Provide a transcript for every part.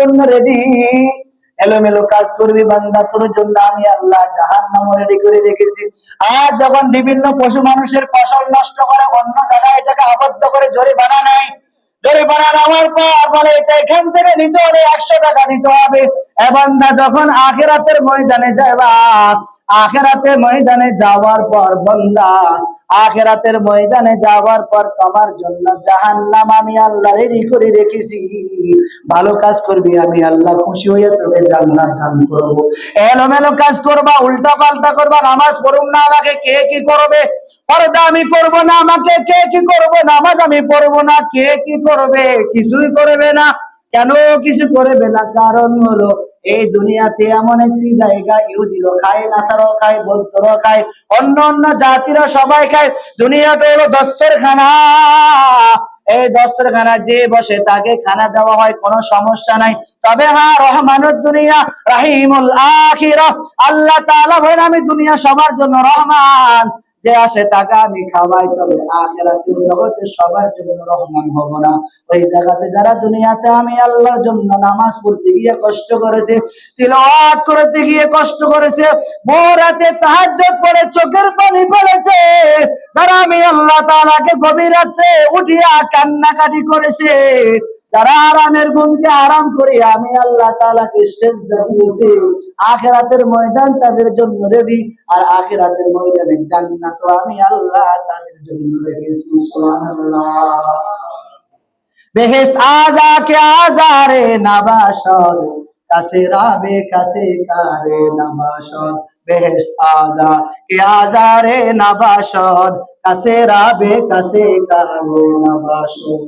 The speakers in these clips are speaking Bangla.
জন্য রেডি এলোমেলো কাজ করবি বান্দা, তোর জন্য আমি আল্লাহ জাহান্নাম রেডি করে রেখেছি। আর যখন বিভিন্ন পশু মানুষের ফসল নষ্ট করে, অন্য জায়গায় এটাকে আবদ্ধ করে জোরে বানা নাই জোরে বানা নেওয়ার পর বলে, এটা এখান থেকে নিতে হলে একশো টাকা দিতে হবে। এ যখন আখেরাতের ময়দানে যাবা আখেরাতে ময়দানে যাওয়ার পর বন্দা, আখেরাতের ময়দানে যাওয়ার পর তোমার জন্য জাহান্নাম আমি আল্লাহ রেডি করে রেখেছি। ভালো কাজ করবি আমি আল্লাহ, খুশি হয়ে তোকে জান্নাত দান করব। এলোমেলো কাজ করবা উল্টা পাল্টা করবা, নামাজ পড়ুম না, আমাকে কে কি করবে? পর্দা আমি করব না, আমাকে কে কি করবে? নামাজ আমি পড়ব না, কে কি করবে? কিছুই করবে না। কেন কিছু করবে না? কারণ হলো এই দুনিয়াতে এমন একটি জায়গা ইহুদিরও খায়, নাসারও খায়, বৌদ্ধরও খায়, অন্য অন্য জাতিরা সবাই খায়। দুনিয়াতে হলো দস্তরখানা। এই দস্তরখানা যে বসে তাকে খানা দেওয়া হয়, কোনো সমস্যা নাই। তবে হ্যাঁ রহমানুদ দুনিয়া, রাহিমুল আখিরা। আল্লাহ তাআলা বলেন, আমি দুনিয়া সবার জন্য রহমান। যে আসে তাকে আমি খাওয়াই, তবে আখেরাতেও জগতে সবার জন্য রহমান হব না। ওই জায়গাতে যারা দুনিয়াতে আমি আল্লাহর জন্য নামাজ পড়তে গিয়ে কষ্ট করেছে, তিলাওয়াত করতে গিয়ে কষ্ট করেছে, ভোরাতে তাহাজ্জুদ পড়ে চোখের পানি পড়েছে, যারা আমি আল্লাহ তাআলাকে গভীর রাত্রে উঠিয়া কান্নাকাটি করেছে যারা আরামের গুণকে আরাম করে, আমি আল্লাহ তালাকে শেষ দিয়েছি। আখেরাতের ময়দান তাদের জন্য রেডি আর আখেরাতের ময়দানে জান্নাত আমি আল্লাহ তাদের জন্য রেখেছি বেহেস্ত আজা কে আজারে নাবাসর কাছে রাবে, কাছে কারে নাবাসর বেহেস্ত আজা, কে আজারে নাবাসর কাছে রাবে, কাছে কারে নাবাসর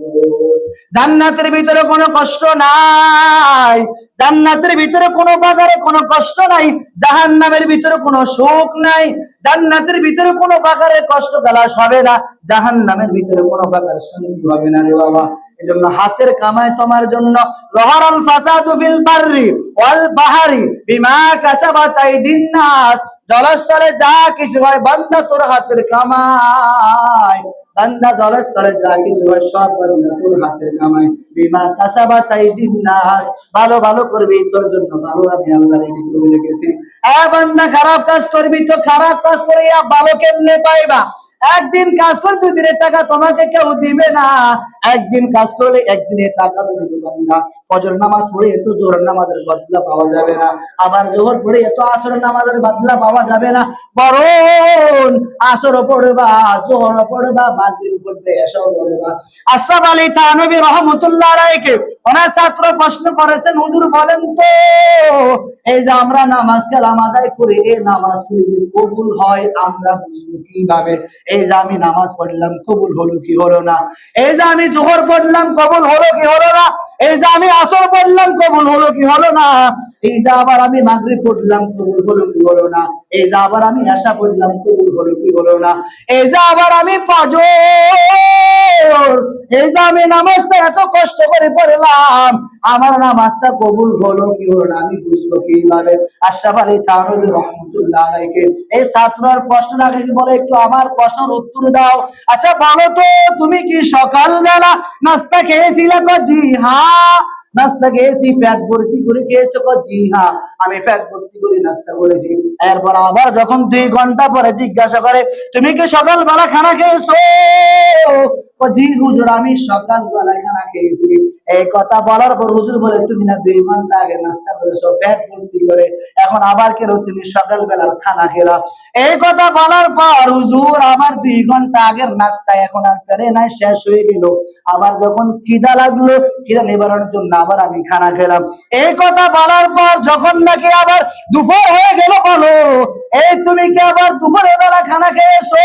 জান্নাতের ভিতরে কোনো কষ্ট নাই। জান্নাতের ভিতরে কোনো বাজারে কোনো কষ্ট নাই। জাহান্নামের ভিতরে কোনো সুখ নাই। জান্নাতের ভিতরে কোনো বাজারে কষ্ট গালাস হবে না। জাহান্নামের ভিতরে কোনো বাজারে শান্তি হবে না রে বাবা। এজন্য হাতের কামায় তোমার জন্য লহরাল ফাসাদু ফিল বাররি ওয়াল বিমা কাসাবাত আইদিন নাস। জলস্থলে যা কিছু হয় বান্দা তোর হাতের কামায়। বান্দা জলস্থলে যা কিছু হয় সব বান্দা তোর হাতের কামায়। বিমা কাসাবাত আইদিন নাস। ভালো ভালো করবি তোর জন্য ভালো, আমি আল্লাহ রেডি করে রেখেছি এ বান্দা, খারাপ কাজ করবি তো খারাপ কাজ করে ভালো কেমনে পাইবা? একদিন কাজ করে দুই দিনের টাকা তোমাকে কেউ দিবে না। একদিন কাজ করলে একদিনের টাকা তো দিবে বান্দা। ফজর নামাজ পড়ে এত জোহর নামাজের বদলা পাওয়া যাবে না। আবার জোহর পড়ে এত আসর নামাজের বদলা পাওয়া যাবে না। বরং আসর পড়বা, জোহর পড়বা, মাগরিব পড়বে এসব পড়বা। আশরাফ আলী থানবী রহমতুল্লাহ রায়কে ওনার ছাত্র প্রশ্ন করেছেন, হুজুর বলেন তো, এই যে আমরা নামাজ কালাম আদায় করি এই নামাজ গুলি যে কবুল হয়, আমরা বুঝব কীভাবে? এই যে আমি নামাজ পড়লাম, কবুল হলো কি হলো না? এই যে আমি জোহর পড়লাম, কবুল হলো কি হলো না? এই যে আমি আসর পড়লাম, কবুল হলো কি হলো না? এই যে আবার আমি মাগরিব পড়লাম, কবুল হলো কি হলো না? এই যে আবার আমি আশা পড়লাম, কবুল হলো কি হলো না? এই যে আবার আমি পাজর এই যে আমি নামাজটা এত কষ্ট করে পড়লাম, আমার নামাজটা কবুল হলো কি হলো না? আমি বুঝব কীভাবে আশরাফ আলী তাহরুল রহমতুল্লাহ আলাইকে। এই ছাত্রর প্রশ্ন লাগে বলে, একটু আমার প্রশ্নের উত্তর দাও। আচ্ছা বলো তো, তুমি কি সকালবেলা নাস্তা খেয়েছিলে জি হ্যাঁ। নাস্তা খেয়েছি, পেট ভর্তি করে খেয়েছো জি হ্যাঁ আমি পেট ভর্তি করে নাস্তা করেছি। এরপর আবার যখন দুই ঘণ্টা পরে জিজ্ঞাসা করে, তুমি কি সকালবেলা খানা খেয়েছো? আমার দুই ঘণ্টা আগের নাস্তা এখন আর পেরে নাই, শেষ হয়ে গেল। আবার যখন খিদা লাগল, খিদা নিবারণের জন্য আবার আমি খানা খেলাম। এই কথা বলার পর যখন নাকি আবার দুপুর হয়ে গেল বলো, এই তুমি কি আবার দুপুরের বেলা খানা খেয়েছো?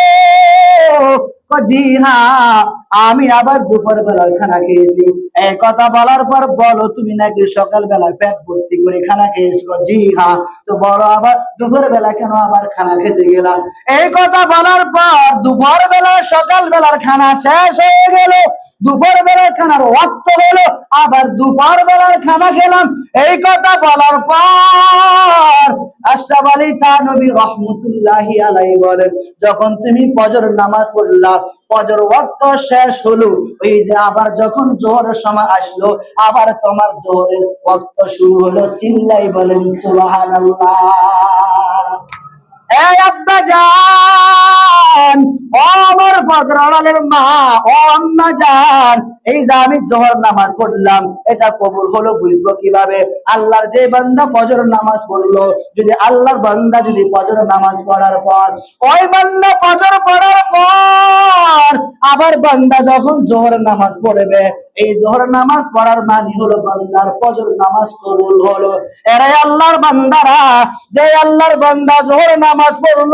ও জি হ্যাঁ আমি আবার দুপুর বেলায় খানা খেয়েছি। এই কথা বলার পর বলো, তুমি নাকি সকাল বেলায় পেট ভর্তি করে খানা খেয়েছো? জি হ্যাঁ তো বলো আবার দুপুর বেলা কেন আবার খানা খেতে গেলাম এই কথা বলার পর দুপুর বেলা সকাল বেলার খানা শেষ হয়ে গেল। দুপুর বেলার খানার ওয়াক্ত হলো, আবার দুপুর বেলার খানা খেলাম। এই কথা বলার পর আশরাফ আলী থানবী রহমতুল্লাহি আলাই বলেন, যখন তুমি ফজর নামাজ পড়লা, ফজর ওয়াক্ত শেষ শেষ হলো। ওই যে আবার যখন জোহরের সময় আসলো, আবার তোমার জোহরের ওয়াক্ত শুরু হলো। সিল্লাই বলেন, সুবহানাল্লাহ। এই জান, ও আমার ফজরালের মা, ও আম্মা জান। এই যে আমি জোহর নামাজ পড়লাম, এটা কবুল হলো, বুঝব কীভাবে? আল্লাহর যে বান্দা ফজর নামাজ পড়ল, যদি আল্লাহর বান্দা যদি ফজর নামাজ পড়ার পর, ওই বান্দা ফজর পড়ার পর, আবার বান্দা যখন জোহর নামাজ পড়বে, এই জোহর নামাজ পড়ার মানে হলো বান্দার ফজর নামাজ কবুল হলো। এরাই আল্লাহর বান্দারা, যে আল্লাহর বান্দা জোহর নামাজ পড়ল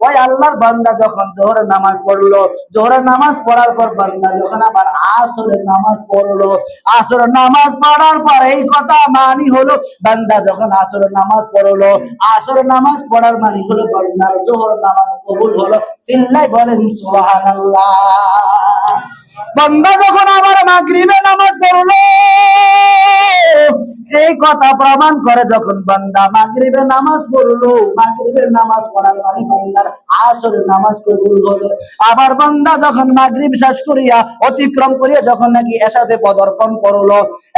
ওই আল্লাহর বান্দা যখন জোহরের নামাজ পড়ল, জোহরের নামাজ পড়ার পর বান্দা যখন আবার আসরের নামাজ পড়ল, আসরের নামাজ পড়ার পর এই কথা মানি হলো, বান্দা যখন আসরের নামাজ পড়ল, আসরের নামাজ পড়ার মানি হলো, বান্দার জোহর নামাজ কবুল হলো। সিল্লাই বলেন, সুবহানাল্লাহ। বান্দা যখন আবার মাগরিবে নামাজ পড়ল, এই কথা প্রমাণ করে যখন বান্দা মাগরিবে নামাজ পড়ল মাগরিবের নামাজ পড়ার মানে বান্দার আসরের নামাজ কবুল হলো। আবার বান্দা যখন মাগরিব শেষ করিয়া অতিক্রম করিয়া যখন নাকি এসাতে পদার্পণ করল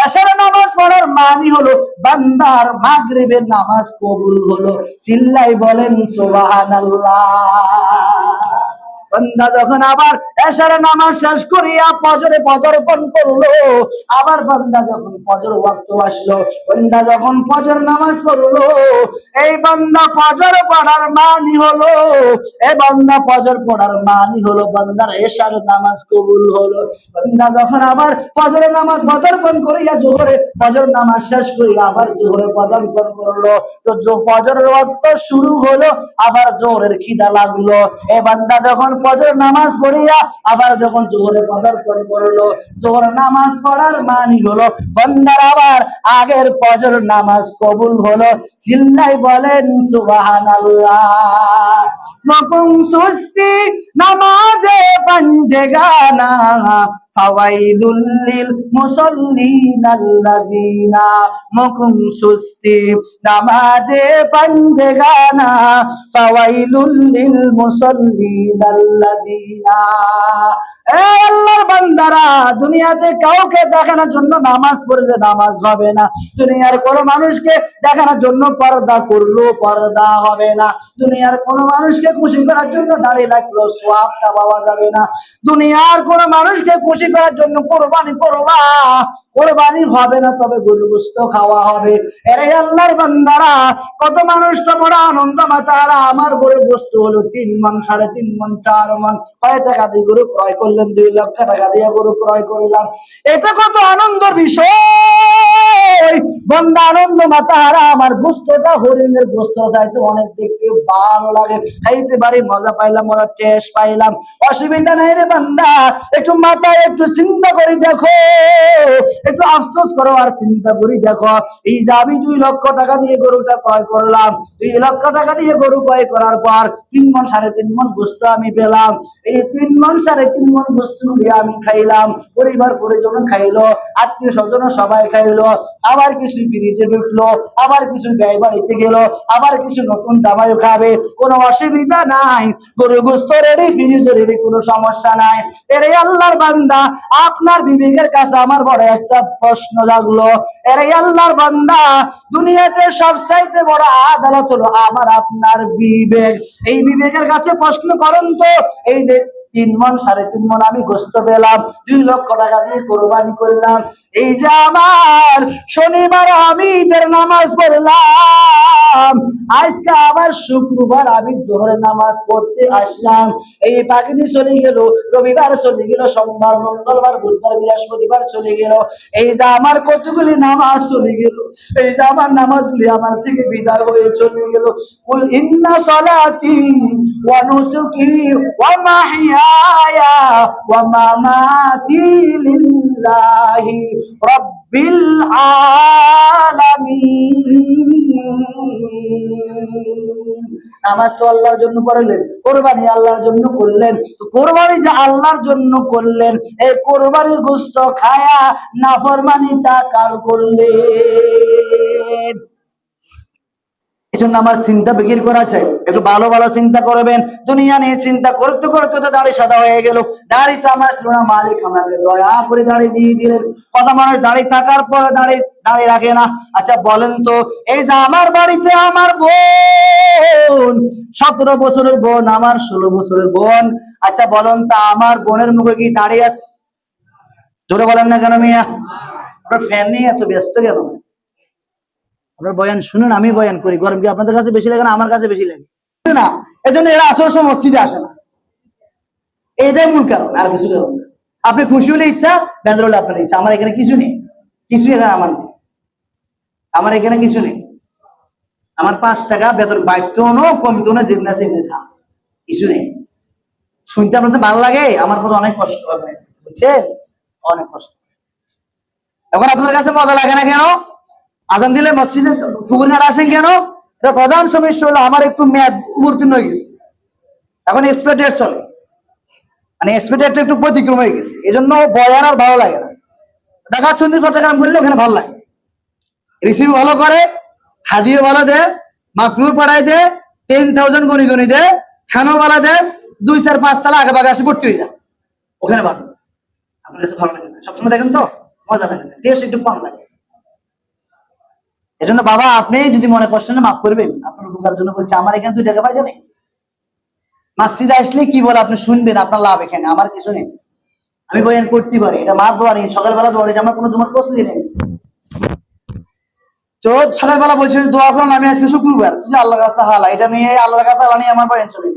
এসার নামাজ পড়ার মানে হলো বান্দার মাগরিবের নামাজ কবুল হলো। সিল্লাই বলেন, সুবহানাল্লাহ। বান্দা যখন আবার এশার নামাজ শেষ করিয়া ফজরে পদার্পণ করল, আবার বান্দা যখন ফজর ওয়াক্ত আসলো, বান্দা যখন ফজর নামাজ পড়ল, এই বান্দা ফজর পড়ার মানি হলো এই বান্দা ফজর পড়ার মানি হলো বান্দার এশার নামাজ কবুল হলো। বান্দা যখন আবার ফজরের নামাজ পদার্পণ করিয়া জোহরে ফজর নামাজ শেষ করিয়া আবার জোহরে পদার্পণ করল, তো ফজরের ওয়াক্ত শুরু হলো, আবার জোহরের খিদা লাগল। এ বান্দা যখন ফজর নামাজ পড়িয়া আবার যখন জোহরে কদর করে পড়ল, জোহর নামাজ পড়ার মানি হলো, বন্দার আবার আগের ফজর নামাজ কবুল হলো। চিল্লাই বলেন, সুবহানাল্লাহ। নকুম সুস্তি, নামাজে পাঞ্জে গানা। ফাওয়াইলুল লিল মুসাল্লিন আল্লাযিনা মুকুম সুস্তি নামাজে পাঞ্জে গানা ফাওয়াইলুল লিল মুসাল্লিন আল্লাযিনা বান্দারা, দুনিয়াতে কাউকে দেখানোর জন্য নামাজ পড়লে নামাজ হবে না। দুনিয়ার কোনো মানুষকে দেখানোর জন্য পর্দা করল পর্দা হবে না। দুনিয়ার কোনো মানুষকে খুশি করার জন্য দাঁড়িয়ে লাগল সোয়াবটা পাওয়া যাবে না। দুনিয়ার কোনো মানুষকে খুশি করার জন্য কোরবানি করবা। কোরবানি হবে না, তবে গরু গোস্ত খাওয়া হবে। এরে আল্লাহর বান্দারা, কত মানুষ তো বড় আনন্দ মাতারা। আমার গরু গোস্ত হলো তিন মন, সাড়ে তিন মন, চার মন। কয় টাকা দিয়ে গরু ক্রয় করলেন? দুই লক্ষ টাকা দিয়ে গরু ক্রয় করলাম। এটা কত আনন্দের বিষয়! বন্দা আনন্দ মাতাহারা আমার গোস্তটা হরিণের গোস্ত চাইতে অনেক দেখতে ভালো লাগে। খাইতে পারি, মজা পাইলাম, ওরা টেস্ট পাইলাম। অসুবিধা নাই রে বান্দা, একটু মাথায় একটু চিন্তা করে দেখো। একটু আফসোস করো আর চিন্তা করি, দেখো, এই যে আমি দুই লক্ষ টাকা দিয়ে গরুটা ক্রয় করলাম, দুই লক্ষ টাকা দিয়ে গরু ক্রয় করার পর তিন মন সাড়ে তিন মন গোস্ত আমি পেলাম। এই তিন মন সাড়ে তিন মন গোস্ত দিয়ে আমি খাইলাম, পরিবার পরিজন খাইলো, আত্মীয় স্বজন সবাই খাইলো, আবার কিছু ফ্রিজে ঢুকলো, আবার কিছু ব্যয় বাড়িতে গেল, আবার কিছু নতুন জামাইও খাবে, কোনো অসুবিধা নাই, গরু গোস্ত রেডি ফ্রিজ রেডি কোনো সমস্যা নাই। এরে আল্লাহর বান্দা, আপনার বিবেকের কাছে আমার বড় একটা প্রশ্ন জাগলো, এর আল্লাহর বান্দা, দুনিয়াতে সবচাইতে বড় আদালত হলো আমার আপনার বিবেক। এই বিবেকের কাছে প্রশ্ন করেন তো, এই যে তিন মন সাড়ে তিন মন আমি গোস্ত পেলাম। দুই লক্ষ টাকা দিয়ে কোরবানি করলাম। এই যে আমার শনিবার আমি ঈদের নামাজ পড়লাম। আজকে আবার শুক্রবার আমি জোহরের নামাজ পড়তে আসলাম। এই পাখিদি চলে গেল, রবিবার চলে গেল, সোমবার, মঙ্গলবার, বুধবার, বৃহস্পতিবার চলে গেল। এই যে আমার কতগুলি নামাজ চলে গেল, এই যে আমার নামাজগুলি আমার থেকে বিদায় হয়ে চলে গেল। ইন্না সলাতি ওয়া মামাতি লিল্লাহি রাব্বিল আলামিন নামাজ তো আল্লাহর জন্য পড়লেন, কোরবানি আল্লাহর জন্য করলেন কোরবানি যে আল্লাহর জন্য করলেন, এই কোরবানির গোস্ত খায়া নাফরমানিটা কার করলেন? এই জন্য আমার চিন্তা বিক্রি করা চাই একটু ভালো ভালো চিন্তা করবেন। দুনিয়া নিয়ে চিন্তা করতে করতে তো দাড়ি সাদা হয়ে গেল। দাড়িটা আমার ছিল না মালিক আমাকে দয়া করে দাড়ি দিয়ে দিলেন। কথা মানুষ দাড়ি থাকার পর দাড়ি দাড়ি রাখে না। আচ্ছা বলেন তো, এই যে আমার বাড়িতে আমার বোন, সতেরো বছরের বোন, আমার ষোলো বছরের বোন। আচ্ছা বলেন তা, আমার বোনের মুখে কি দাঁড়িয়ে আছে? জোরে বলেন না কেন মিয়া? আপনার ফ্যান নিয়ে এত ব্যস্ত কেন? আপনার বয়ান শুনুন, আমি বয়ান করি। গরম কি আপনাদের কাছে বেশি লাগে না আমার কাছে বেশি লাগে? না, এজন্য এরা আসল সময় মসজিদে আসে না। এটাই মূল কারণ, আর কিছু কারণ আপনি খুশি হলে ইচ্ছা বেজার হলে আপনার ইচ্ছা। আমার এখানে কিছু নেই। কিছু এখানে আমার নেই। আমার এখানে কিছু নেই। আমার পাঁচ টাকা বেতন বাড়তেও নো কমতেও না এমনি থাক। কিছু নেই। শুনতে আপনাদের ভালো লাগে। আমার কথা অনেক কষ্ট হবে। বুঝছেন? অনেক কষ্ট এখন আপনাদের কাছে মজা লাগে না কেন? আজান দিলে মসজিদে ফুকুরনার আসেন কেন? প্রধান সমস্যা হলো আমার একটু মেয়াদ উত্তীর্ণ হয়ে গেছে। এখন ডেট চলে। মানে এক্সপায়ার একটু ব্যতিক্রম হয়ে গেছে। এই জন্য বয়ান আর ভালো লাগে না। টাকা সন্ধি চট্টগ্রাম করলে ওখানে ভালো লাগে। রিসিভ ভালো করে, হাদিও ভালো দে মাকরু পড়াই দে টেন থাউজেন্ড গণি গণি দে খানো ভালো দে, দুই চার পাঁচ তালা আগে বাগে আসে ভর্তি হয়ে যায় ওখানে ভালো। আপনার কাছে ভালো লাগে সবসময় দেখেন তো? মজা লাগে টেস্ট একটু কম লাগে। এজন্য বাবা, আপনি যদি মনে কষ্ট না, মাফ করবেন। আপনার উপকার জন্য বলছে, আমার এখানে দুই টাকা পাইতে নেই। মাসজিদে আসলে কি বলে, আপনি শুনবেন, আপনার লাভ এখানে, আমার কিছু নেই। আমি বয়ান করতে পারি, এটা মার দোয়া নেই, সকালবেলা দোয়া নেই আমার কোনো তোমার প্রস্তুতি নেই। তো সকালবেলা বলছিল দোয়া করুন, আমি আজকে শুক্রবার। আল্লাহ কাছে হালা, এটা নিয়ে আল্লাহর কাছে হালা নিয়ে আমার বয়ান চলে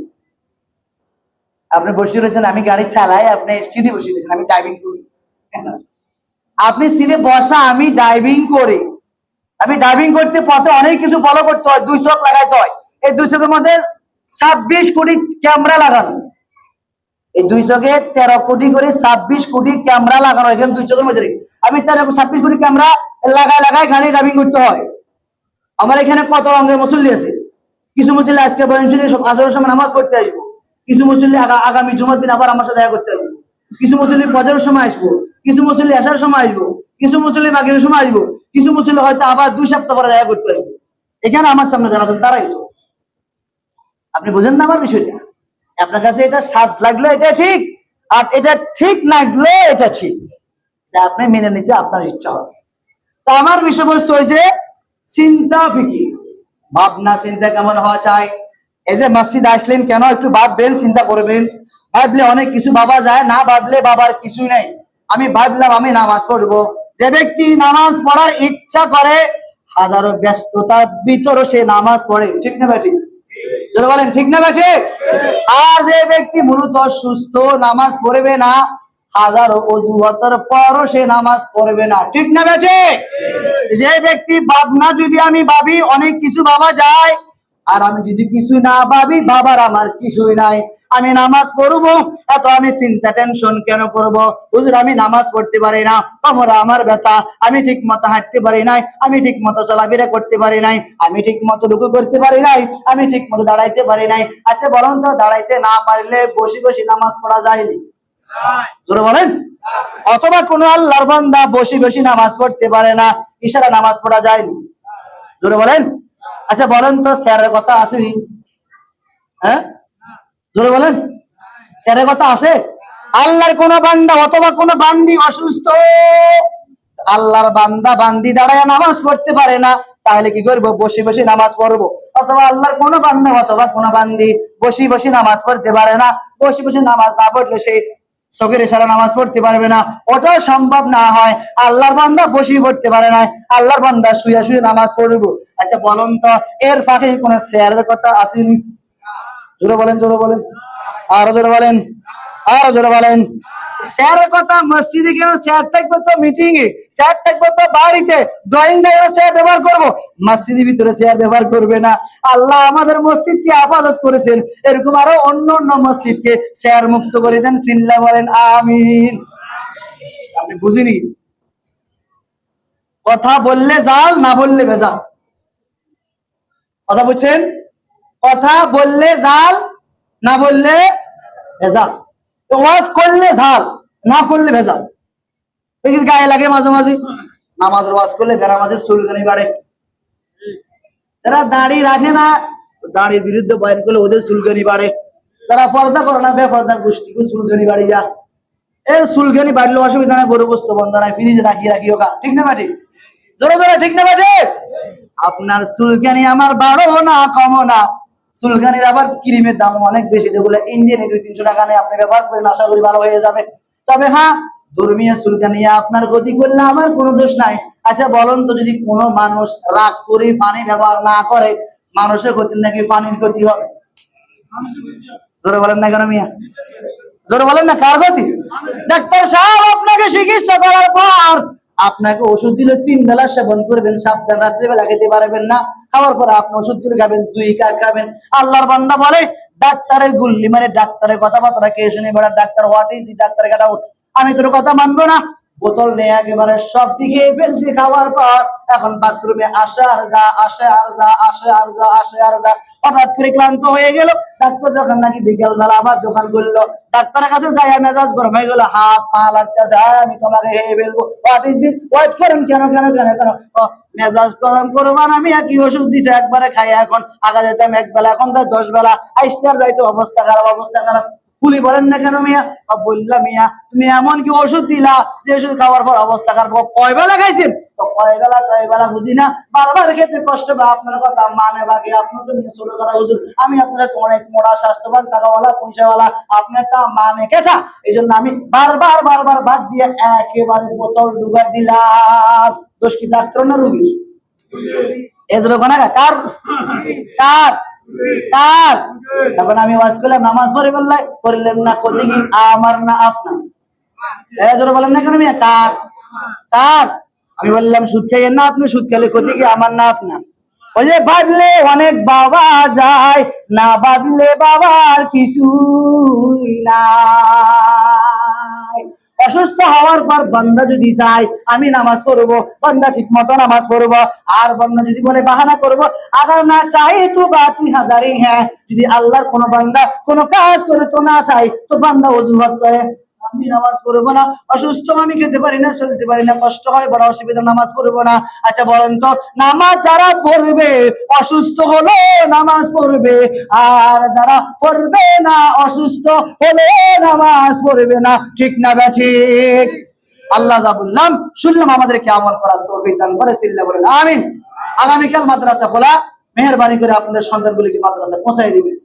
আপনি বসে রয়েছেন, আমি গাড়ি চালাই, আপনি সিটে বসে রয়েছেন, আমি ড্রাইভিং করি। আপনি সিটে বসা, আমি ড্রাইভিং করি। আমি ড্রাইভিং করতে পথে অনেক কিছু ফলো করতে হয়, দুই চোখ লাগাইতে হয়। এই দুই চোখের মধ্যে ছাব্বিশ কোটি ক্যামেরা লাগানো। এই দুই চোখে তেরো কোটি করে ছাব্বিশ কোটি ক্যামেরা লাগানো এখানে দুই চোখের মধ্যে। আমি তেরো ছাব্বিশ কোটি ক্যামেরা লাগায় লাগায় গাড়ি ড্রাইভিং করতে হয়। আমার এখানে কত রঙের মুসল্লি আছে? কিছু মুসল্লি আজকে আসরের সময় নামাজ পড়তে আসব। কিছু মুসল্লি আগামী জুমার দিন আবার আমার সাথে দেখা করতে আসব। কিছু মুসল্লি ফজরের সময় আসব। কিছু মুসল্লি আসার সময় আসব। কিছু মুসল্লি মাগের সময় আসব। কিছু মুসল্লি হয়তো আবার দুই সপ্তাহ পরে দেখা করতে আসব এখানে আমার সামনে জানা তারাই। আপনি বুঝেন না আমার বিষয়টা? আপনার কাছে এটা স্বাদ লাগল, এটা ঠিক। আর এটা ঠিক লাগল, এটা ঠিক। আপনি মেনে নিতে আপনার ইচ্ছা হবে। তা আমার বিষয়বস্তু হয়েছে চিন্তা ফিকির। ভাবনা, চিন্তা কেমন হওয়া চাই? এই যে মসজিদ আসলেন কেন? একটু ভাববেন, চিন্তা করবেন। ভাবলে অনেক কিছু বাবা যায়, না ভাবলে বাবার কিছুই নাই। আমি ভাবলাম আমি নামাজ পড়ব। যে ব্যক্তি নামাজ পড়ার ইচ্ছা করে, হাজারো ব্যস্ততার ভিতরে সে নামাজ পড়ে। ঠিক না ব্যাটি? বলেন, ঠিক না ব্যাটি? আর যে ব্যক্তি মূলত সুস্থ নামাজ পড়বে না, হাজারো অজুহাতের পরও সে নামাজ পড়বে না। ঠিক না ব্যাটি? যে ব্যক্তি ভাবনা যদি আমি ভাবি, অনেক কিছু ভাবা যায় আর আমি যদি কিছু না ভাবি, বাবার আমার কিছুই নাই। আমি নামাজ পড়ব, এত আমি চিন্তা টেনশন কেন করব? হুজুর, আমি নামাজ পড়তে পারি না। তোমরা আমার ব্যথা। আমি ঠিক মতো হাঁটতে পারি নাই। আমি ঠিক মতো চলাফেরা করতে পারি নাই। আমি ঠিক মতো রুকু করতে পারি নাই। আমি ঠিক মতো দাঁড়াইতে পারি নাই। আচ্ছা বলুন তো, দাঁড়াইতে না পারলে বসে বসে নামাজ পড়া যায়নি বলেন? অথবা কোন আল্লাহর বান্দা বসে বসে নামাজ পড়তে পারে না। ইশারা নামাজ পড়া যায়নি বলেন? আচ্ছা বলেন তো, স্যারের কথা আসেনি হ্যাঁ? জোরে বলেন। স্যারের কথা আছে? আল্লাহর কোন বান্দা অথবা কোন বান্দি অসুস্থ, আল্লাহর বান্দা বান্দি দাঁড়ায় নামাজ পড়তে পারে না, তাহলে কি করব? বসে বসে নামাজ পড়ব। অথবা আল্লাহর কোন বান্দা অথবা কোন বান্দি বসে বসে নামাজ পড়তে পারে না, বসে বসে নামাজ না পড়লে সে চোখের ইশারা নামাজ পড়তে পারবে না। ওটাও সম্ভব না হয়। আল্লাহর বান্দা বসি পড়তে পারে না। আল্লাহর বান্দা শুয়ে শুয়ে নামাজ পড়ব। আচ্ছা বলুন তো, এর পাশে কোন শেয়ারের কথা আসেনি? জোরে বলেন জোরে বলেন। আরও জোরে বলেন। আরও জোরে বলেন। কথা মসজিদে গেলে স্যার তো মিটিং এ, স্যার তো বাড়িতে। ড্রয়িং স্যার ব্যবহার করব। মসজিদের ভিতরে স্যার ব্যবহার করবে না। আল্লাহ আমাদের মসজিদকে আপাদত করেছেন। এরকম আরও অন্য অন্য মসজিদকে স্যার মুক্ত করে দেন। সিল্লা বলেন, আমিন। আপনি বুঝিনি? কথা বললে জাল, না বললে ভেজাল। কথা বুঝছেন? কথা বললে জাল, না বললে ভেজাল। ওয়াজ করলে ঝাল, না করলে ভেজাল। গায়ে লাগে মাঝে মাঝে। নামাজের ওয়াজ করলে ভেড়া মাঝে চুলকানি বাড়ে। এরা দাড়ি রাখে না, দাড়ির বিরুদ্ধে বয়ান করলে ওদের চুলকানি বাড়ে। তারা পর্দা করে না, বেপর্দার গোষ্ঠী চুলকানি বাড়ি যা। এই চুলকানি বাড়লে অসুবিধা না গরু বস্তু বন্ধ নাই, ফ্রিজে রাখি রাখি ওকা ঠিক না বাটি? জোরে জোরে, ঠিক না বাটি? আপনার চুলকানি আমার বাড়ো না কমো না। চুলকানির আবার ক্রিমের দাম অনেক বেশি, যেগুলো ইন্ডিয়ানে দুই তিনশো টাকা নেই আপনি ব্যবহার করেন, আশা করি ভালো হয়ে যাবে। তবে হ্যাঁ ধর্মীয় চুলকানি আপনার গতি করলে আমার কোনো দোষ নাই। আচ্ছা বলুন তো, যদি কোনো মানুষ রাগ করে পানি ব্যবহার না করে, মানুষের ক্ষতি নাকি পানির ক্ষতি হবে? জোরে বলেন না কেন মিয়া? জোরে বলেন না, কার ক্ষতি? ডাক্তার সাহেব, আপনাকে চিকিৎসা করার পর আপনাকে ওষুধ দিলে তিন বেলা সেবন করবেন, সাবধান রাত্রে বেলা খেতে পারবেন না। খাওয়ার পরে আপনি ওষুধ করে খাবেন, দুই কাক খাবেন। আল্লাহর বান্দা বলে, ডাক্তারের গুল্লি মানে ডাক্তারের কথাবার্তা কে শুনে বেড়া ডাক্তার হোয়াট ইজ দি ডাক্তার কাটা উঠ আমি তোর কথা মানবো না। বোতল নিয়ে একেবারে সব দিকে ফেলছি খাওয়ার পর। এখন বাথরুমে আসে আর যা, আসে আর যা, আসে আর যা, আসে আর যা। হঠাৎ করে ক্লান্ত হয়ে গেল। ডাক্তার যখন নাকি বিকেল বেলা আবার দোকান করল ডাক্তারের কাছে যাই মেজাজ গরম হয়ে গেল। হাত, পা লাগতে যায় আমি তোমাকে হেয়ে ফেলব। হোয়াট ইজ দিস ওয়েট করেন কেন কেন কেন কেন? মেজাজ গরম করব না আমি কি ওষুধ দিছে? একবারে খাই এখন, আগা যেতাম এক বেলা এখন যাই দশ বেলা আইসতে যাইতো অবস্থা খারাপ অবস্থা খারাপ। কুলি বলেন না কেন মিয়া? বললাম মিয়া, তুমি এমন কি ওষুধ দিলা যে ওষুধ খাওয়ার পর অবস্থা খারাপ কয় বেলা খাইছেন? তো কয় বেলা কয় বেলা বুঝি না। বারবার খেতে কষ্ট বা আপনার কথা মানে বাকি আপনার তো করা হুজুর। আমি আপনার অনেক মোড়া স্বাস্থ্যবান, টাকাওয়ালা, পয়সাওয়ালা। আপনারটা মানে কেটা? এই জন্য আমি বারবার বারবার বাদ দিয়ে একেবারে বোতল ডুবাই দিলাম। দোষ কি ডাক্তার না রুগী? কার? কার? কার আমি ওয়াজ করলাম, নামাজ পড়ে বললাই করলেন না কোথি কি আমার না জন্য বলেন না কেন মিয়া? কার আমি বললাম, সুদ খাইয়েন না আপনি, সুদ খেলে কোথি কি আমার না আপনার। ওই যে বাদলে অনেক বাবা যায়, না বাদলে বাবার কিছুই নাই। অসুস্থ হওয়ার পর বান্দা যদি চায় আমি নামাজ পড়ব, বান্দা ঠিক মতো নামাজ পড়ব, আর বান্দা যদি বলে বাহানা করব আগার না চাই তো বা তুই হাজারি হ্যাঁ যদি আল্লাহর কোনো বান্দা কোনো কাজ করে তো না চাই, তো বান্দা অজুহাত করে। আমি নামাজ পড়ব না, অসুস্থ আমি খেতে পারি না, চলতে পারি না, কষ্ট হয়, বড় অসুবিধা নামাজ পড়ব না। আচ্ছা বলেন তো, নামাজ যারা পড়বে, অসুস্থ হলে নামাজ পড়বে, আর যারা পড়বে না, অসুস্থ হলে নামাজ পড়বে না, ঠিক না বা ঠিক? আল্লাহ যা বললাম শুনলাম আমাদেরকে আমল করার তৌফিক দান সিল্লা বলেন, আমিন। আগামীকাল মাদ্রাসা খোলা, মেহরবানি করে আপনাদের সন্তানগুলিকে মাদ্রাসা পৌঁছাই দিবেন